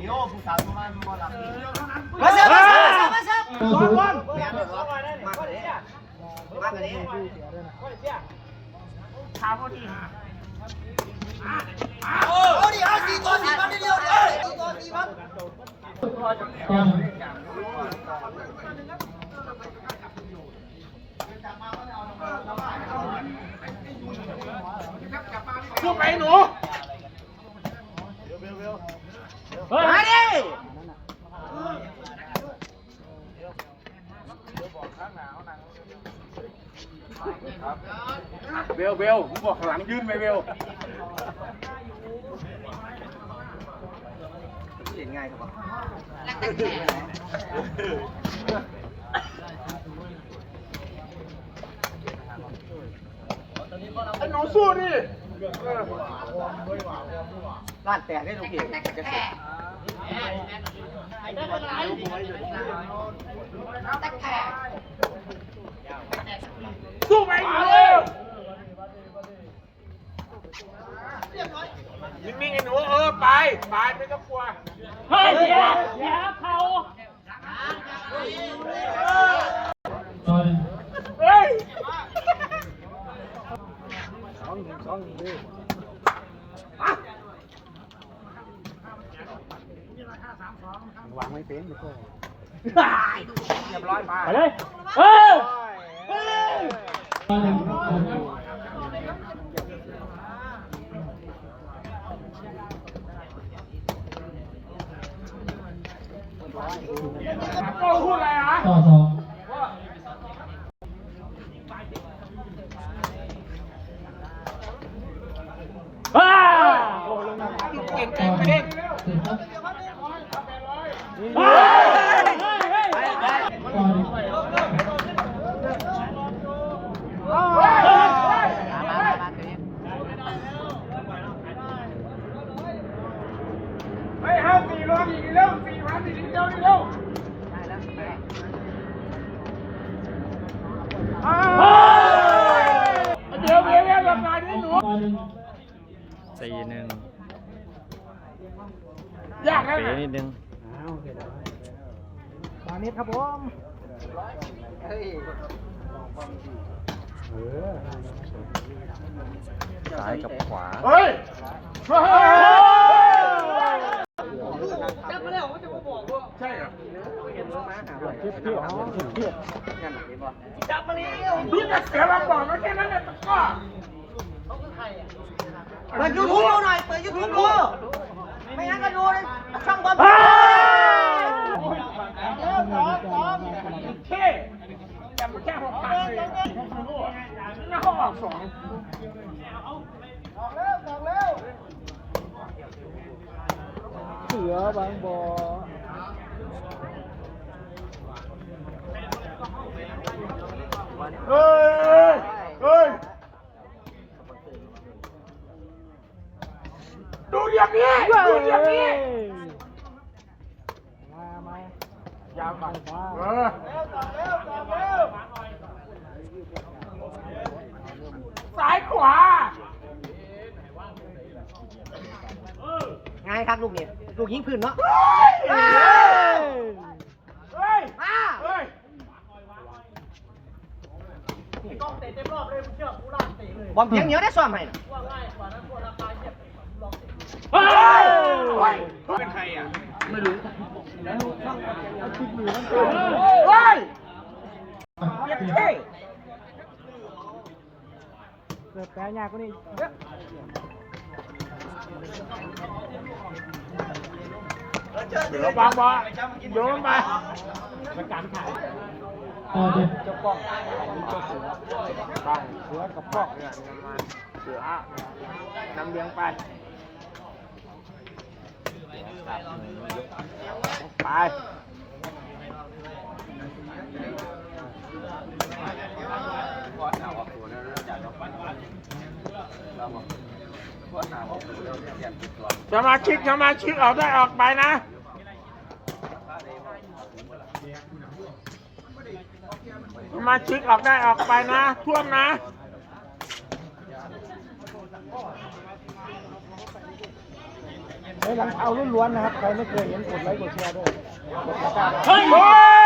นิ้วผู้สาวมาบ่หลับมาเสิร์ฟมาเสิร์ฟมาเสิร์ฟสองคนมากเลยมากเลยมากเลยเอาดิเอาสี่ตัวสี่พันเดียวเดียวสี่ตัวสี่พันสู้ไปหนู มาดิ เบลเบลผมบอกข้างหลังยื่นไปเบลเล่นง่ายครับไอ้หนูสู้ดิลาดแตกได้ทุกเกมจะเสร็จ สู้ไปหนูนิ่งๆไอ้หนูเออไปไปไม่ต้องกลัวเฮ้ยเสียเสียเขาเฮ้ยไปเลยเออโก้พูดอะไรอะต่อสองเก่ง เก่งไปเด้เสร็จครับเฮ้ยเฮ้ยเฮ้ยต่อดิเฮ้ยห้าสี่รออก็พันสี่เดียวเร็วเดี๋ยวเดี๋ยวเดี๋ยวหลับตาดิหนูต่อหนึ่ง สี่หนึ่งยากนะปีนิดนึง มานิดครับผมซ้ายกับขวา เฮ้ยเฮ้ยจับมาแล้วว่าจะมาบอกว่าใช่เหรอจับมาแล้วพี่จะเสียมาบอกมาแค่นั้นแหละตะก้อเปิดยูทูบดูหน่อยเปิดยูทูบดูไม่งั้นก็ดูในช่องบอล เฮ้ยเท่ แค่หกพันเลยน่าออกสองเสือบางบ่อเฮ้ย เฮ้ย ดูอย่างนี้ ดูอย่างนี้ มา มายาวก่อนเออ ซ้ายขวา ง่ายครับลูกนี่ลูกยิงพื้นเนาะเฮ้ย เฮ้ย มาเฮ้ยบอลเพียงเหนียวได้ซ้อมให้นะเฮ้ยเฮ้ยเป็นใครอะ ไม่รู้เฮ้ยเย็บเท่เกิดแปลยากกว่านี้เยอะเดี๋ยวบางบอโยนไปเป็นการขายต่อดิเจ้าป้องเจ้าเสือป้องเสือกับป้องเนี่ยมาเสือนำเลี้ยงไปไป สมาชิกสมาชิกออกได้ออกไปนะ สมาชิกออกได้ออกไปนะ ท่วมนะในหลังเอาล้วนๆนะครับ ใครไม่เคยเห็นกดไลค์กดแชร์ด้วยกดติดตามเฮ้ยโอ้ย